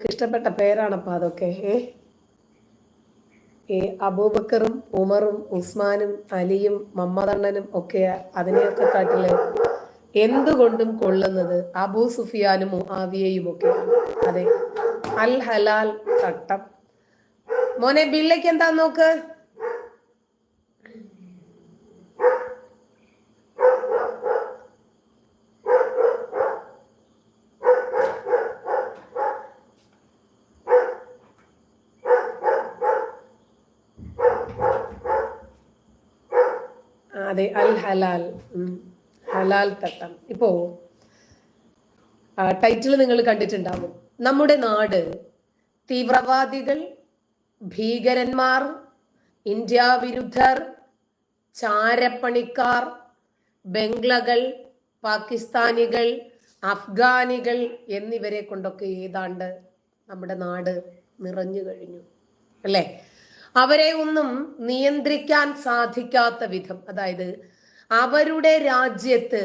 ഇഷ്ടപ്പെട്ട പേരാണപ്പോ അതൊക്കെ. ഏ? അബൂബക്കറും ഉമറും ഉസ്മാനും അലിയും മമ്മദണ്ണനും ഒക്കെ അതിനെയൊക്കെ കാട്ടിൽ എന്തുകൊണ്ടും കൊള്ളുന്നത് അബൂ സുഫിയാനും ആവിയയും ഒക്കെ അതെ. അൽ ഹലാൽ തട്ടം. മോനെ ബില്ലേക്ക് എന്താ നോക്ക് ആ, അതെ അൽ ഹലാൽ. ഹലാൽ തട്ടം. ഇപ്പോ ടൈറ്റിൽ നിങ്ങൾ കണ്ടിട്ടുണ്ടാവും. നമ്മുടെ നാട് തീവ്രവാദികൾ ഭീകരന്മാർ ഇന്ത്യ വിരുദ്ധർ ചാരപ്പണിക്കാർ ബംഗ്ലകൾ പാകിസ്ഥാനികൾ അഫ്ഗാനികൾ എന്നിവരെ കൊണ്ടൊക്കെ ഏതാണ്ട് നമ്മുടെ നാട് നിറഞ്ഞു കഴിഞ്ഞു. അല്ലേ? അവരെ ഒന്നും നിയന്ത്രിക്കാൻ സാധിക്കാത്ത വിധം അതായത് അവരുടെ രാജ്യത്ത്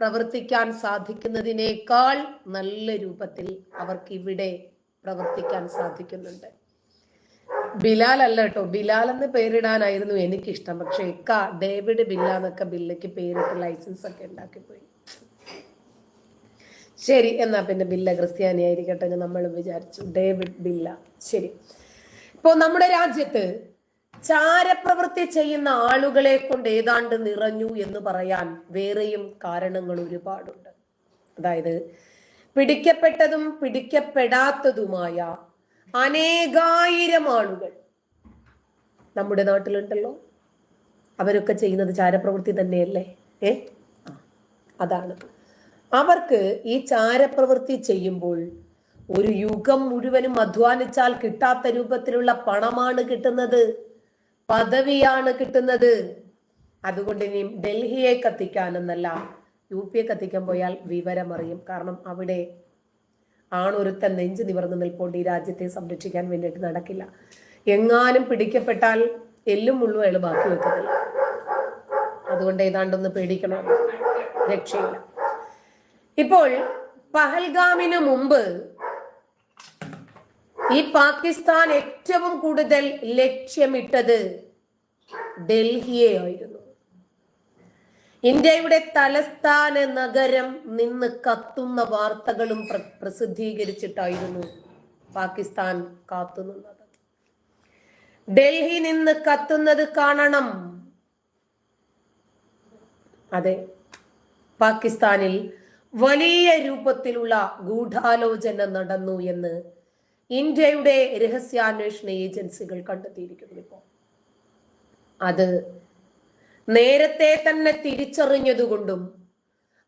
പ്രവർത്തിക്കാൻ സാധിക്കുന്നതിനേക്കാൾ നല്ല രൂപത്തിൽ അവർക്ക് ഇവിടെ പ്രവർത്തിക്കാൻ സാധിക്കുന്നുണ്ട്. ബിലാൽ അല്ല കേട്ടോ. ബിലാൽ എന്ന് പേരിടാനായിരുന്നു എനിക്കിഷ്ടം. പക്ഷെ ഇക്ക ഡേവിഡ് ബില്ല എന്നൊക്കെ ബില്ലയ്ക്ക് പേരിട്ട് ലൈസൻസ് ഒക്കെ ഉണ്ടാക്കിപ്പോയി. ശരി എന്നാ പിന്നെ ബില്ല ക്രിസ്ത്യാനി ആയിരിക്കട്ടെ നമ്മൾ വിചാരിച്ചു. ഡേവിഡ് ബില്ല. ശരി. ഇപ്പോ നമ്മുടെ രാജ്യത്ത് ചാരപ്രവൃത്തി ചെയ്യുന്ന ആളുകളെ കൊണ്ട് ഏതാണ്ട് നിറഞ്ഞു എന്ന് പറയാൻ വേറെയും കാരണങ്ങൾ ഒരുപാടുണ്ട്. അതായത് പിടിക്കപ്പെട്ടതും പിടിക്കപ്പെടാത്തതുമായ അനേകായിരം ആളുകൾ നമ്മുടെ നാട്ടിലുണ്ടല്ലോ. അവരൊക്കെ ചെയ്യുന്നത് ചാരപ്രവൃത്തി തന്നെയല്ലേ? ഏ? അതാണ്. അവർക്ക് ഈ ചാരപ്രവൃത്തി ചെയ്യുമ്പോൾ ഒരു യുഗം മുഴുവനും അധ്വാനിച്ചാൽ കിട്ടാത്ത രൂപത്തിലുള്ള പണമാണ് കിട്ടുന്നത്. പദവിയാണ് കിട്ടുന്നത്. അതുകൊണ്ട് ഇനി ഡൽഹിയെ കത്തിക്കാനെന്നല്ല യു പിയെ കത്തിക്കാൻ പോയാൽ വിവരമറിയും. കാരണം അവിടെ ആണൊരുത്തൻ നെഞ്ചു നിവർന്നു നിൽപ്പോണ്ട് ഈ രാജ്യത്തെ സംരക്ഷിക്കാൻ വേണ്ടിയിട്ട് നടക്കില്ല. എങ്ങാനും പിടിക്കപ്പെട്ടാൽ എല്ലും മുള്ളും അയാൾ ബാക്കി വെക്കത്തില്ല അതുകൊണ്ട് ഏതാണ്ടൊന്ന് പേടിക്കണം. രക്ഷയില്ല. ഇപ്പോൾ പഹൽഗാമിന് മുമ്പ് ഈ പാകിസ്ഥാൻ ഏറ്റവും കൂടുതൽ ലക്ഷ്യമിട്ടത് ഡൽഹിയെ ആയിരുന്നു ഇന്ത്യയുടെ തലസ്ഥാന നഗരം നിന്ന് കത്തുന്ന വാർത്തകളും പ്രസിദ്ധീകരിച്ചിട്ടായിരുന്നു പാകിസ്ഥാൻ കാത്തുനിന്നത് ഡൽഹി നിന്ന് കത്തുന്നത് കാണണം. അതെ പാകിസ്ഥാനിൽ വലിയ രൂപത്തിലുള്ള ഗൂഢാലോചന നടന്നു എന്ന് ഇന്ത്യയുടെ രഹസ്യാന്വേഷണ ഏജൻസികൾ കണ്ടെത്തിയിരിക്കുന്നു ഇപ്പോൾ. അത് നേരത്തെ തന്നെ തിരിച്ചറിഞ്ഞതുകൊണ്ടും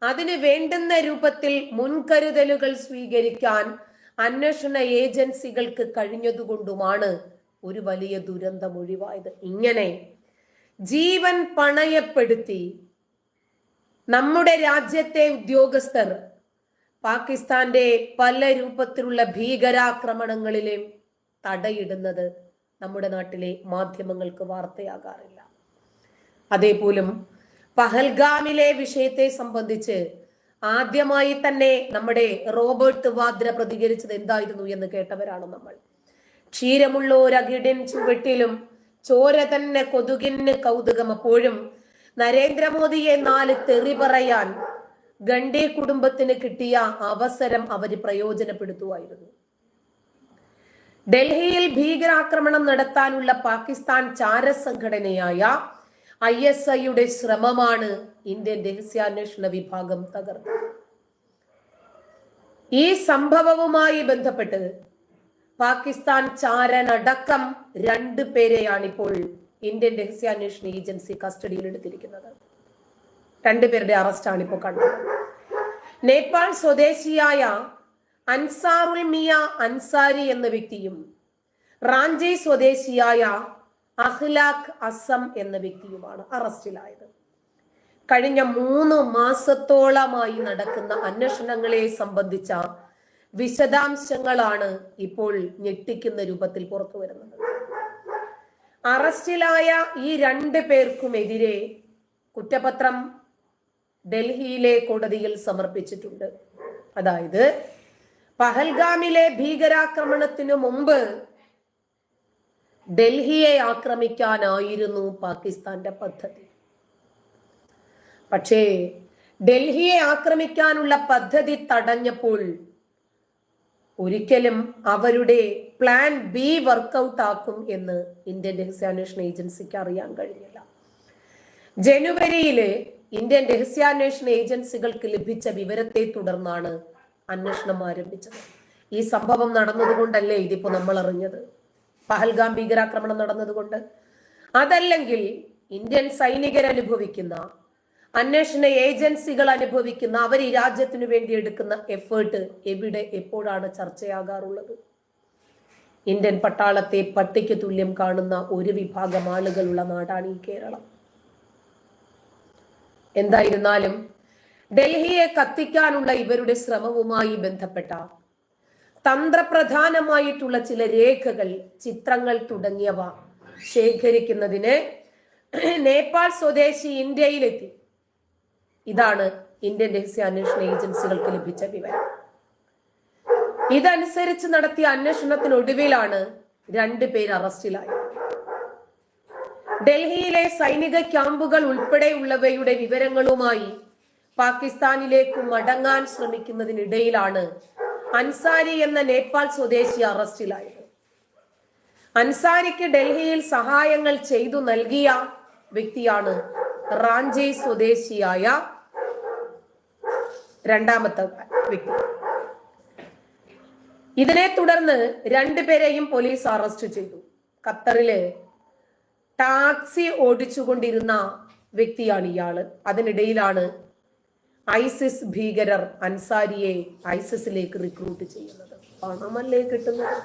അതിന് വേണ്ടുന്ന രൂപത്തിൽ മുൻകരുതലുകൾ സ്വീകരിക്കാൻ അന്വേഷണ ഏജൻസികൾക്ക് കഴിഞ്ഞതുകൊണ്ടുമാണ് ഒരു വലിയ ദുരന്തം ഒഴിവായത്. ഇങ്ങനെ ജീവൻ പണയപ്പെടുത്തി നമ്മുടെ രാജ്യത്തെ ഉദ്യോഗസ്ഥർ പാകിസ്ഥാന്റെ പല രൂപത്തിലുള്ള ഭീകരാക്രമണങ്ങളിലെയും തടയിടുന്നത് നമ്മുടെ നാട്ടിലെ മാധ്യമങ്ങൾക്ക് വാർത്തയാകാറില്ല. അതേപോലും പഹൽഗാമിലെ വിഷയത്തെ സംബന്ധിച്ച് ആദ്യമായി തന്നെ നമ്മുടെ റോബർട്ട് വാദ്ര പ്രതികരിച്ചത് എന്തായിരുന്നു എന്ന് കേട്ടവരാണ് നമ്മൾ. ക്ഷീരമുള്ള ഒരകിടിൻ ചുവട്ടിലും ചോര തന്നെ കൊതുകിന് കൗതുകം. അപ്പോഴും നരേന്ദ്രമോദിയെ നാല് തെറി പറയാൻ ഗണ്ഡി കുടുംബത്തിന് കിട്ടിയ അവസരം അവർ പ്രയോജനപ്പെടുത്തുമായിരുന്നു. ഡൽഹിയിൽ ഭീകരാക്രമണം നടത്താനുള്ള പാകിസ്ഥാൻ ചാരസംഘടനയായ ഐ എസ് ഐയുടെ ശ്രമമാണ് ഇന്ത്യൻ രഹസ്യാന്വേഷണ വിഭാഗം തകർത്തത്. ഈ സംഭവവുമായി ബന്ധപ്പെട്ട് പാകിസ്ഥാൻ ചാരനടക്കം രണ്ടു പേരെയാണ് ഇപ്പോൾ ഇന്ത്യൻ രഹസ്യാന്വേഷണ ഏജൻസി കസ്റ്റഡിയിൽ എടുത്തിരിക്കുന്നത് രണ്ടുപേരുടെ അറസ്റ്റാണ് ഇപ്പോൾ കണ്ടത്. നേപ്പാൾ സ്വദേശിയായ അൻസാറുൽ മിയ അൻസാരി എന്ന വ്യക്തിയും റാഞ്ചി സ്വദേശിയായ അഖ്ലാഖ് അസം എന്ന വ്യക്തിയുമാണ് അറസ്റ്റിലായത്. കഴിഞ്ഞ മൂന്ന് മാസത്തോളമായി നടക്കുന്ന അന്വേഷണങ്ങളെ സംബന്ധിച്ച വിശദാംശങ്ങളാണ് ഇപ്പോൾ ഞെട്ടിക്കുന്ന രൂപത്തിൽ പുറത്തു വരുന്നത് അറസ്റ്റിലായ ഈ രണ്ട് പേർക്കുമെതിരെ കുറ്റപത്രം ഡൽഹിയിലെ കോടതിയിൽ സമർപ്പിച്ചിട്ടുണ്ട്. അതായത് പഹൽഗാമിലെ ഭീകരാക്രമണത്തിനു മുമ്പ് ഡൽഹിയെ ആക്രമിക്കാനായിരുന്നു പാകിസ്ഥാന്റെ പദ്ധതി. പക്ഷേ ഡൽഹിയെ ആക്രമിക്കാനുള്ള പദ്ധതി തടഞ്ഞപ്പോൾ ഒരിക്കലും അവരുടെ പ്ലാൻ ബി വർക്കൗട്ട് ആക്കും എന്ന് ഇന്ത്യൻ രഹസ്യാന്വേഷണ ഏജൻസിക്ക് അറിയാൻ കഴിഞ്ഞില്ല. ജനുവരിയിൽ ഇന്ത്യൻ രഹസ്യാന്വേഷണ ഏജൻസികൾക്ക് ലഭിച്ച വിവരത്തെ തുടർന്നാണ് അന്വേഷണം ആരംഭിച്ചത്. ഈ സംഭവം നടന്നതുകൊണ്ടല്ലേ ഇതിപ്പോ നമ്മൾ അറിഞ്ഞത് പഹൽഗാം ഭീകരാക്രമണം നടന്നതുകൊണ്ട്. അതല്ലെങ്കിൽ ഇന്ത്യൻ സൈനികർ അനുഭവിക്കുന്ന അന്വേഷണ ഏജൻസികൾ അനുഭവിക്കുന്ന അവർ ഈ രാജ്യത്തിനു വേണ്ടി എടുക്കുന്ന എഫേർട്ട് എവിടെ എപ്പോഴാണ് ചർച്ചയാകാറുള്ളത്? ഇന്ത്യൻ പട്ടാളത്തെ പട്ടിക്ക് തുല്യം കാണുന്ന ഒരു വിഭാഗം ആളുകളുള്ള നാടാണ് ഈ കേരളം. എന്തായിരുന്നാലും ഡൽഹിയെ കത്തിക്കാനുള്ള ഇവരുടെ ശ്രമവുമായി ബന്ധപ്പെട്ട തന്ത്രപ്രധാനമായിട്ടുള്ള ചില രേഖകൾ ചിത്രങ്ങൾ തുടങ്ങിയവ ശേഖരിക്കുന്നതിന് നേപ്പാൾ സ്വദേശി ഇന്ത്യയിലെത്തി. ഇതാണ് ഇന്ത്യൻ രഹസ്യാന്വേഷണ ഏജൻസികൾക്ക് ലഭിച്ച വിവരം. ഇതനുസരിച്ച് നടത്തിയ അന്വേഷണത്തിനൊടുവിലാണ് രണ്ടുപേർ അറസ്റ്റിലായത്. ഡൽഹിയിലെ സൈനിക ക്യാമ്പുകൾ ഉൾപ്പെടെയുള്ളവയുടെ വിവരങ്ങളുമായി പാകിസ്ഥാനിലേക്ക് മടങ്ങാൻ ശ്രമിക്കുന്നതിനിടയിലാണ് അൻസാരി എന്ന നേപ്പാൾ സ്വദേശി അറസ്റ്റിലായത്. അൻസാരിക്ക് ഡൽഹിയിൽ സഹായങ്ങൾ ചെയ്തു നൽകിയ വ്യക്തിയാണ് റാഞ്ചി സ്വദേശിയായ രണ്ടാമത്തെ വ്യക്തി. ഇതിനെ തുടർന്ന് രണ്ടുപേരെയും പോലീസ് അറസ്റ്റ് ചെയ്തു. ഖത്തറിൽ ടാക്സി ഓടിച്ചുകൊണ്ടിരുന്ന വ്യക്തിയാണ് ഇയാൾ. അതിനിടയിലാണ് ഐസിസ് ഭീകരർ അൻസാരിയെ ഐസിസിലേക്ക് റിക്രൂട്ട് ചെയ്യുന്നത്. പണമല്ലേ കിട്ടുന്നത്?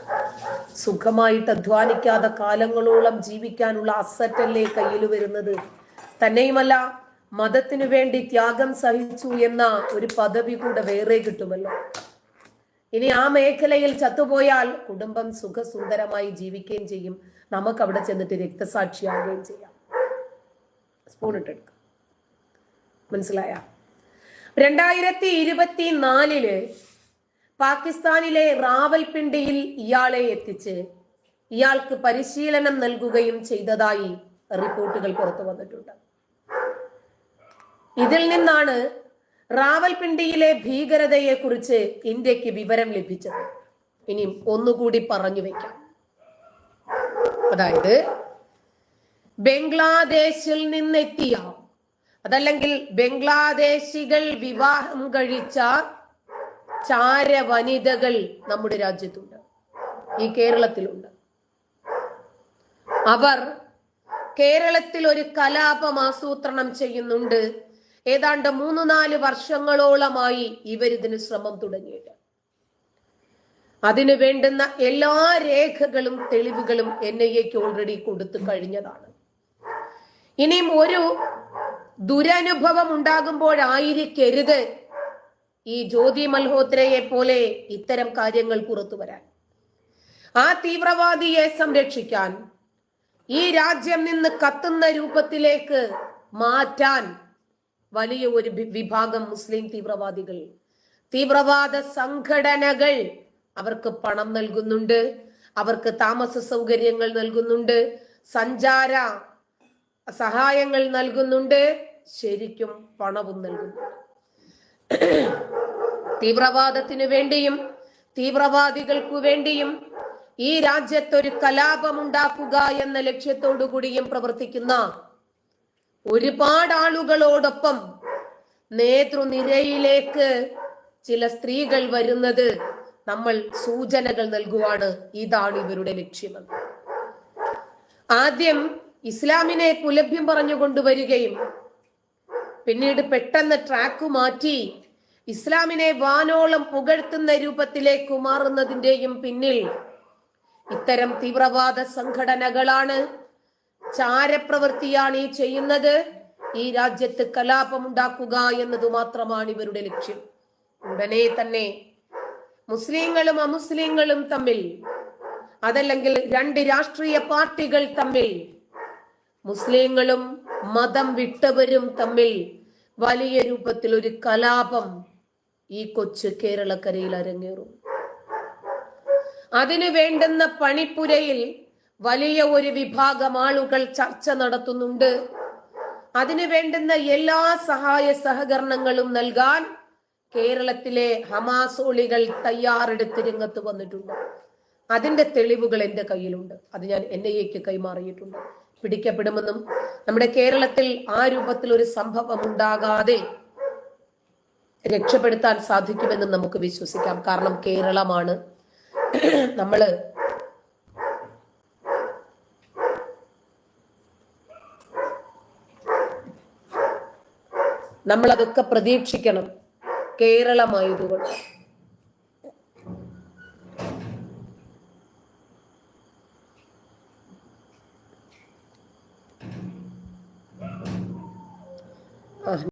സുഖമായിട്ട് അധ്വാനിക്കാതെ കാലങ്ങളോളം ജീവിക്കാനുള്ള അസറ്റല്ലേ കയ്യിൽ വരുന്നത്? തന്നെയുമല്ല മതത്തിനു വേണ്ടി ത്യാഗം സഹിച്ചു എന്ന ഒരു പദവി കൂടെ വേറെ കിട്ടുമല്ലോ. ഇനി ആ മേഖലയിൽ ചത്തുപോയാൽ കുടുംബം സുഖസുന്ദരമായി ജീവിക്കുകയും ചെയ്യും. നമുക്ക് അവിടെ ചെന്നിട്ട് രക്തസാക്ഷിയാകുകയും ചെയ്യാം. സ്പൂൺ ഇട്ടെടുക്ക. മനസ്സിലായ? രണ്ടായിരത്തി ഇരുപത്തി നാലിൽ പാകിസ്ഥാനിലെ റാവൽപിണ്ടിയിൽ ഇയാളെ എത്തിച്ച് ഇയാൾക്ക് പരിശീലനം നൽകുകയും ചെയ്തതായി റിപ്പോർട്ടുകൾ പുറത്തു വന്നിട്ടുണ്ട്. ഇതിൽ നിന്നാണ് റാവൽപിണ്ടിയിലെ ഭീകരതയെക്കുറിച്ച് ഇന്ത്യയ്ക്ക് വിവരം ലഭിച്ചത്. ഇനിയും ഒന്നുകൂടി പറഞ്ഞു വെക്കാം. അതായത് ബംഗ്ലാദേശിൽ നിന്നെത്തിയ അതല്ലെങ്കിൽ ബംഗ്ലാദേശികൾ വിവാഹം കഴിച്ച ചാര വനിതകൾ നമ്മുടെ രാജ്യത്തുണ്ട്. ഈ കേരളത്തിലുണ്ട്. അവർ കേരളത്തിൽ ഒരു കലാപം ആസൂത്രണം ചെയ്യുന്നുണ്ട്. ഏതാണ്ട് മൂന്ന് നാല് വർഷങ്ങളോളമായി ഇവരിതിന് ശ്രമം തുടങ്ങിയിട്ട്. അതിനു വേണ്ടുന്ന എല്ലാ രേഖകളും തെളിവുകളും എൻ ഐ എക്ക് ഓൾറെഡി കൊടുത്തു കഴിഞ്ഞതാണ്. ഇനിയും ഒരു ദുരനുഭവം ഉണ്ടാകുമ്പോഴായിരിക്കരുത് ഈ ജ്യോതി മൽഹോത്രയെ പോലെ ഇത്തരം കാര്യങ്ങൾ പുറത്തു വരാൻ. ആ തീവ്രവാദിയെ സംരക്ഷിക്കാൻ ഈ രാജ്യം നിന്ന് കത്തുന്ന രൂപത്തിലേക്ക് മാറ്റാൻ വലിയ ഒരു വിഭാഗം മുസ്ലിം തീവ്രവാദികൾ. തീവ്രവാദ സംഘടനകൾ അവർക്ക് പണം നൽകുന്നുണ്ട്. അവർക്ക് താമസ സൗകര്യങ്ങൾ നൽകുന്നുണ്ട്. സഞ്ചാര സഹായങ്ങൾ നൽകുന്നുണ്ട്. ശരിക്കും പണവും നൽകുന്നു തീവ്രവാദത്തിനു വേണ്ടിയും തീവ്രവാദികൾക്കു വേണ്ടിയും ഈ രാജ്യത്തൊരു കലാപമുണ്ടാക്കുക എന്ന ലക്ഷ്യത്തോടു കൂടിയും പ്രവർത്തിക്കുന്ന ഒരുപാട് ആളുകളോടൊപ്പം നേതൃനിരയിലേക്ക് ചില സ്ത്രീകൾ വരുന്നത് നമ്മൾ സൂചനകൾ നൽകുവാണ്. ഇതാണ് ഇവരുടെ ലക്ഷ്യമെന്ന് ആദ്യം ഇസ്ലാമിനെ കുലഭ്യം പറഞ്ഞു കൊണ്ടുവരികയും പിന്നീട് പെട്ടെന്ന് ട്രാക്ക് മാറ്റി ഇസ്ലാമിനെ വാനോളം പുകഴ്ത്തുന്ന രൂപത്തിലേക്ക് മാറുന്നതിന്റെയും പിന്നിൽ ഇത്തരം തീവ്രവാദ സംഘടനകളാണ് ചാരപ്രവൃത്തിയാണ് ഈ ചെയ്യുന്നത്. ഈ രാജ്യത്ത് കലാപമുണ്ടാക്കുക എന്നത് മാത്രമാണ് ഇവരുടെ ലക്ഷ്യം. ഉടനെ തന്നെ മുസ്ലിങ്ങളും അമുസ്ലിങ്ങളും തമ്മിൽ അതല്ലെങ്കിൽ രണ്ട് രാഷ്ട്രീയ പാർട്ടികൾ തമ്മിൽ മുസ്ലിങ്ങളും മതം വിട്ടവരും തമ്മിൽ വലിയ രൂപത്തിൽ ഒരു കലാപം ഈ കൊച്ചു കേരളക്കരയിൽ അരങ്ങേറും. അതിനു വേണ്ടുന്ന പണിപ്പുരയിൽ വലിയ ഒരു വിഭാഗം ആളുകൾ ചർച്ച നടത്തുന്നുണ്ട്. അതിനു വേണ്ടുന്ന എല്ലാ സഹായ സഹകരണങ്ങളും നൽകാൻ കേരളത്തിലെ ഹമാസോളികൾ തയ്യാറെടുത്ത് രംഗത്ത് വന്നിട്ടുണ്ട്. അതിന്റെ തെളിവുകൾ എന്റെ കയ്യിലുണ്ട്. അത് ഞാൻ എൻ ഐ എക്ക് കൈമാറിയിട്ടുണ്ട്. പിടിക്കപ്പെടുമെന്നും നമ്മുടെ കേരളത്തിൽ ആ രൂപത്തിൽ ഒരു സംഭവം ഉണ്ടാകാതെ രക്ഷപ്പെടുത്താൻ സാധിക്കുമെന്നും നമുക്ക് വിശ്വസിക്കാം. കാരണം കേരളമാണ് നമ്മൾ അതൊക്കെ പ്രതീക്ഷിക്കണം. കേരളമായതുകൊണ്ട്.